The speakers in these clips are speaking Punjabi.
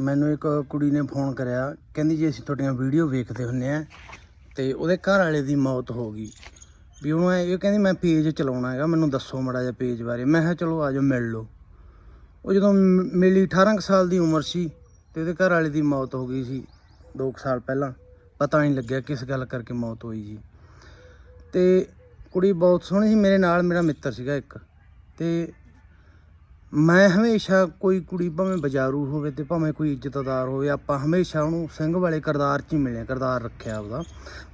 ਮੈਨੂੰ ਇੱਕ ਕੁੜੀ ਨੇ ਫੋਨ ਕਰਿਆ, ਕਹਿੰਦੀ ਜੀ ਅਸੀਂ ਤੁਹਾਡੀਆਂ ਵੀਡੀਓ ਵੇਖਦੇ ਹੁੰਨੇ ਆ ਤੇ ਉਹਦੇ ਘਰ ਵਾਲੇ ਦੀ ਮੌਤ ਹੋ ਗਈ। ਵੀ ਉਹਨੂੰ ਇਹ ਕਹਿੰਦੀ ਮੈਂ ਪੇਜ ਚਲਾਉਣਾ ਹੈਗਾ, ਮੈਨੂੰ ਦੱਸੋ ਮੜਾ ਜਿਹਾ ਪੇਜ ਬਾਰੇ। ਮੈਂ ਕਿਹਾ ਚਲੋ ਆਜੋ ਮਿਲ ਲਓ। ਉਹ ਜਦੋਂ ਮ- ਮਿਲੀ 18 ਕੁ ਸਾਲ ਦੀ ਉਮਰ ਸੀ ਤੇ ਉਹਦੇ ਘਰ ਵਾਲੇ ਦੀ ਮੌਤ ਹੋ ਗਈ ਸੀ 2 ਸਾਲ ਪਹਿਲਾਂ। ਪਤਾ ਨਹੀਂ ਲੱਗਿਆ ਕਿਸ ਗੱਲ ਕਰਕੇ ਮੌਤ ਹੋਈ ਜੀ ਤੇ ਕੁੜੀ ਬਹੁਤ ਸੋਹਣੀ ਸੀ, ਮੇਰੇ ਨਾਲ ਮੇਰਾ ਮਿੱਤਰ ਸੀਗਾ ਇੱਕ। ਤੇ ਮੈਂ ਹਮੇਸ਼ਾ ਕੋਈ ਕੁੜੀ ਭਾਵੇਂ ਬਜ਼ਾਰੂ ਹੋਵੇ ਤੇ ਭਾਵੇਂ ਕੋਈ ਇੱਜ਼ਤਦਾਰ ਹੋਵੇ, ਆਪਾਂ ਹਮੇਸ਼ਾ ਉਹਨੂੰ ਸਿੰਘ ਵਾਲੇ ਕਰਦਾਰ 'ਚ ਹੀ ਮਿਲਿਆ ਕਰਦਾਰ ਰੱਖਿਆ ਉਹਦਾ।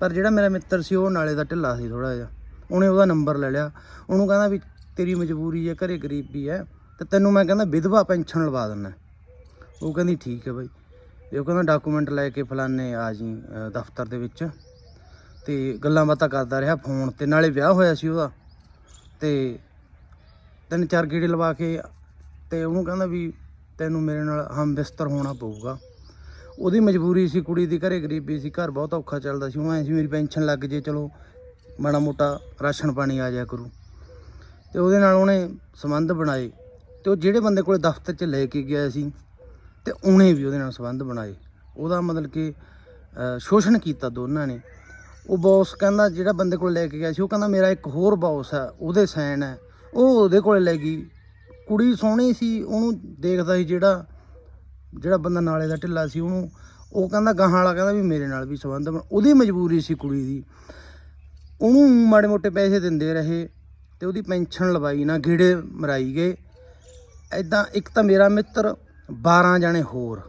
ਪਰ ਜਿਹੜਾ ਮੇਰਾ ਮਿੱਤਰ ਸੀ, ਉਹ ਨਾਲੇ ਦਾ ਢਿੱਲਾ ਸੀ ਥੋੜਾ ਜਿਹਾ। ਉਹਨੇ ਉਹਦਾ ਨੰਬਰ ਲੈ ਲਿਆ। ਉਹਨੂੰ ਕਹਿੰਦਾ ਵੀ ਤੇਰੀ ਮਜਬੂਰੀ ਹੈ, ਘਰੇ ਗਰੀਬੀ ਹੈ, ਤੇ ਤੈਨੂੰ ਮੈਂ ਕਹਿੰਦਾ ਵਿਧਵਾ ਪੈਨਸ਼ਨ ਲਵਾ ਦਿੰਦਾ। ਉਹ ਕਹਿੰਦੀ ਠੀਕ ਹੈ ਬਾਈ। ਤੇ ਉਹ ਕਹਿੰਦਾ ਡਾਕੂਮੈਂਟ ਲੈ ਕੇ ਫਲਾਨੇ ਆ ਜੀ ਦਫ਼ਤਰ ਦੇ ਵਿੱਚ। ਤੇ ਗੱਲਾਂ ਬਾਤਾਂ ਕਰਦਾ ਰਿਹਾ ਫੋਨ ਤੇ, ਨਾਲੇ ਵਿਆਹ ਹੋਇਆ ਸੀ ਉਹਦਾ। ਤੇ ਤਿੰਨ ਚਾਰ ਗੇੜੇ ਲਵਾ ਕੇ ਤੇ ਉਹਨੂੰ ਕਹਿੰਦਾ ਵੀ ਤੈਨੂੰ ਮੇਰੇ ਨਾਲ ਹਮ ਬਿਸਤਰ ਹੋਣਾ ਪਊਗਾ। ਉਹਦੀ ਮਜਬੂਰੀ ਸੀ, ਕੁੜੀ ਦੀ ਘਰੇ ਗਰੀਬੀ ਸੀ, ਘਰ ਬਹੁਤ ਔਖਾ ਚੱਲਦਾ ਸੀ। ਉਹ ਐਂ ਸੀ, ਮੇਰੀ ਪੈਨਸ਼ਨ ਲੱਗ ਜੇ, ਚਲੋ ਮਾੜਾ ਮੋਟਾ ਰਾਸ਼ਨ ਪਾਣੀ ਆ ਜਾਇਆ ਕਰੂ। ਤੇ ਉਹਦੇ ਨਾਲ ਉਹਨੇ ਸੰਬੰਧ ਬਣਾਏ ਤੇ ਉਹ ਜਿਹੜੇ ਬੰਦੇ ਕੋਲੇ ਦਫ਼ਤਰ 'ਚ ਲੈ ਕੇ ਗਿਆ ਸੀ ਤੇ ਉਹਨੇ ਵੀ ਉਹਦੇ ਨਾਲ ਸੰਬੰਧ ਬਣਾਏ। ਉਹਦਾ ਮਤਲਬ ਕਿ ਸ਼ੋਸ਼ਣ ਕੀਤਾ ਦੋਨਾਂ ਨੇ। ਉਹ ਬੌਸ ਕਹਿੰਦਾ ਜਿਹੜਾ ਬੰਦੇ ਕੋਲ ਲੈ ਕੇ ਗਿਆ ਸੀ, ਉਹ ਕਹਿੰਦਾ ਮੇਰਾ ਇੱਕ ਹੋਰ ਬੌਸ ਹੈ, ਉਹਦੇ ਸਾਈਨ ਹੈ। ਉਹ ਉਹਦੇ ਕੋਲੇ ਲੈ ਗਈ। ਕੁੜੀ ਸੋਹਣੀ ਸੀ, ਉਹਨੂੰ ਦੇਖਦਾ ਸੀ ਜਿਹੜਾ ਜਿਹੜਾ ਬੰਦਾ ਨਾਲੇ ਦਾ ਢਿੱਲਾ ਸੀ ਉਹਨੂੰ, ਉਹ ਕਹਿੰਦਾ ਗਾਹਾਂ ਵਾਲਾ ਕਹਿੰਦਾ ਵੀ ਮੇਰੇ ਨਾਲ ਵੀ ਸੰਬੰਧ ਬਣ, ਉਹਦੀ ਮਜਬੂਰੀ ਸੀ ਕੁੜੀ ਦੀ। ਉਹਨੂੰ ਮਾੜੇ ਮੋਟੇ ਪੈਸੇ ਦਿੰਦੇ ਰਹੇ ਤੇ ਉਹਦੀ ਪੈਨਸ਼ਨ ਲਵਾਈ ਨਾ, ਗੇੜੇ ਮਰਾਈ ਗਏ। ਐਦਾਂ ਇੱਕ ਤਾਂ ਮੇਰਾ ਮਿੱਤਰ 12 ਜਾਣੇ ਹੋਰ,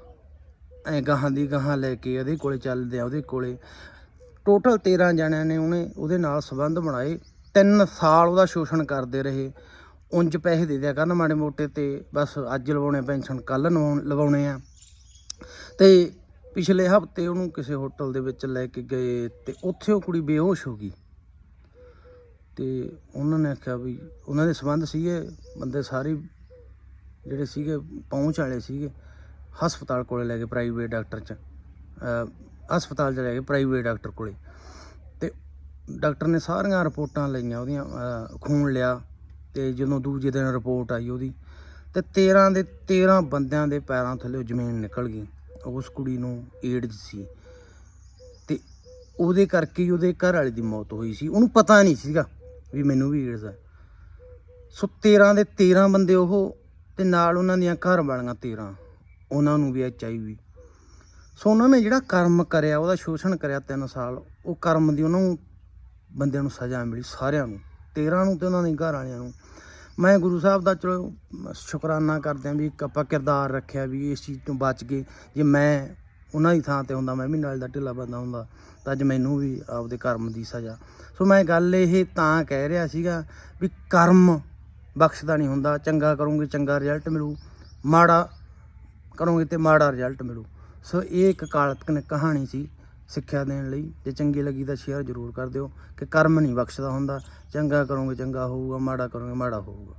ਐ ਗਾਹਾਂ ਦੀ ਗਾਹਾਂ ਲੈ ਕੇ ਉਹਦੇ ਕੋਲੇ ਚੱਲਦੇ ਆ, ਉਹਦੇ ਕੋਲੇ। ਟੋਟਲ 13 ਜਣਿਆਂ ਨੇ ਉਹਨੇ ਉਹਦੇ ਨਾਲ ਸੰਬੰਧ ਬਣਾਏ। 3 ਸਾਲ ਉਹਦਾ ਸ਼ੋਸ਼ਣ ਕਰਦੇ ਰਹੇ। ਉਂਝ ਪੈਸੇ ਦੇ ਦਿਆ ਕਰਨ ਮਾੜੇ ਮੋਟੇ ਤੇ ਬਸ ਅੱਜ ਲਵਾਉਣੇ ਪੈਨਸ਼ਨ ਕੱਲ ਲਵਾਉਣੇ ਆ। ਤੇ ਪਿਛਲੇ ਹਫ਼ਤੇ ਉਹਨੂੰ ਕਿਸੇ ਹੋਟਲ ਦੇ ਵਿੱਚ ਲੈ ਕੇ ਗਏ ਤੇ ਉੱਥੇ ਉਹ ਕੁੜੀ ਬੇਹੋਸ਼ ਹੋ ਗਈ। ਤੇ ਉਹਨਾਂ ਨੇ ਆਖਿਆ ਵੀ ਉਹਨਾਂ ਦੇ ਸੰਬੰਧ ਸੀਗੇ, ਬੰਦੇ ਸਾਰੇ ਜਿਹੜੇ ਸੀਗੇ, ਪਹੁੰਚ ਵਾਲੇ ਸੀਗੇ, ਹਸਪਤਾਲ ਕੋਲੇ ਲੈ ਗਏ ਪ੍ਰਾਈਵੇਟ ਡਾਕਟਰ ਚ ਹਸਪਤਾਲ ਚ ਲੈ ਗਏ ਪ੍ਰਾਈਵੇਟ ਡਾਕਟਰ ਕੋਲੇ। ਤੇ ਡਾਕਟਰ ਨੇ ਸਾਰੀਆਂ ਰਿਪੋਰਟਾਂ ਲਈਆਂ, ਉਹਦੀਆਂ ਖੂਨ ਲਿਆ ਤੇ ਜਦੋਂ ਦੂਜੇ ਦਿਨ ਰਿਪੋਰਟ ਆਈ ਉਹਦੀ, ਤੇ 13 ਦੇ 13 ਬੰਦਿਆਂ ਦੇ ਪੈਰਾਂ ਥੱਲੇ ਜ਼ਮੀਨ ਨਿਕਲ ਗਈ। ਉਸ ਕੁੜੀ ਨੂੰ ਏਡਜ਼ ਸੀ। ਤੇ ਉਹਦੇ ਕਰਕੇ ਹੀ ਉਹਦੇ ਘਰ ਵਾਲੇ ਦੀ ਮੌਤ ਹੋਈ ਸੀ। ਉਹਨੂੰ ਪਤਾ ਨਹੀਂ ਸੀਗਾ ਵੀ ਮੈਨੂੰ ਵੀ ਏਡਜ਼ ਹੈ ਸੋ 13 ਦੇ 13 ਬੰਦੇ ਉਹ, ਤੇ ਨਾਲ ਉਹਨਾਂ ਦੀਆਂ ਘਰ ਵਾਲੀਆਂ 13 ਉਹਨਾਂ ਨੂੰ ਵੀ ਐਚਆਈਵੀ ਸੋ ਉਹਨਾਂ ਨੇ ਜਿਹੜਾ ਕਰਮ ਕਰਿਆ, ਉਹਦਾ ਸ਼ੋਸ਼ਣ ਕਰਿਆ 3 ਸਾਲ, ਉਹ ਕਰਮ ਦੀ ਉਹਨਾਂ ਨੂੰ, ਬੰਦਿਆਂ ਨੂੰ ਸਜ਼ਾ ਮਿਲੀ ਸਾਰਿਆਂ ਨੂੰ। 13 ਨੂੰ ਤੇ ਉਹਨਾਂ ਦੇ ਘਰ ਵਾਲਿਆਂ ਨੂੰ। ਮੈਂ ਗੁਰੂ ਸਾਹਿਬ ਦਾ ਚਲੋ ਸ਼ੁਕਰਾਨਾ ਕਰਦੇ ਆਂ ਵੀ ਇੱਕ ਆਪਾਂ ਕਿਰਦਾਰ ਰੱਖਿਆ ਵੀ ਇਸ ਚੀਜ਼ ਤੋਂ ਬਚ ਕੇ ਜੇ ਮੈਂ ਉਹਨਾਂ ਦੀ ਥਾਂ ਤੇ ਹੁੰਦਾ, ਮੈਂ ਵੀ ਨਾਲ ਦਾ ਢਿੱਲਾ ਬੰਦਾ ਹੁੰਦਾ, ਤਾਂ ਅੱਜ ਮੈਨੂੰ ਵੀ ਆਪਦੇ ਕਰਮ ਦੀ ਸਜ਼ਾ। ਸੋ ਮੈਂ ਗੱਲ ਇਹ ਤਾਂ ਕਹਿ ਰਿਹਾ ਸੀਗਾ ਵੀ ਕਰਮ ਬਖਸ਼ਦਾ ਨਹੀਂ ਹੁੰਦਾ, ਚੰਗਾ ਕਰੋਗੇ ਚੰਗਾ ਰਿਜ਼ਲਟ ਮਿਲੂ, ਮਾੜਾ ਕਰੋਗੇ ਤੇ ਮਾੜਾ ਰਿਜ਼ਲਟ ਮਿਲੂ। ਸੋ ਇਹ ਇੱਕ ਕਾਲਪਨਿਕ ਕਹਾਣੀ ਸੀ। ਸਿੱਖਿਆ ਦੇਣ ਲਈ ਜੇ ਚੰਗੀ ਲੱਗੀ ਤਾਂ ਸ਼ੇਅਰ ਜ਼ਰੂਰ ਕਰ ਦਿਓ ਕਿ ਕਰਮ ਨਹੀਂ ਬਖਸ਼ਦਾ ਹੁੰਦਾ। ਚੰਗਾ ਕਰੋਗੇ ਚੰਗਾ ਹੋਊਗਾ, ਮਾੜਾ ਕਰੋਗੇ ਮਾੜਾ ਹੋਊਗਾ।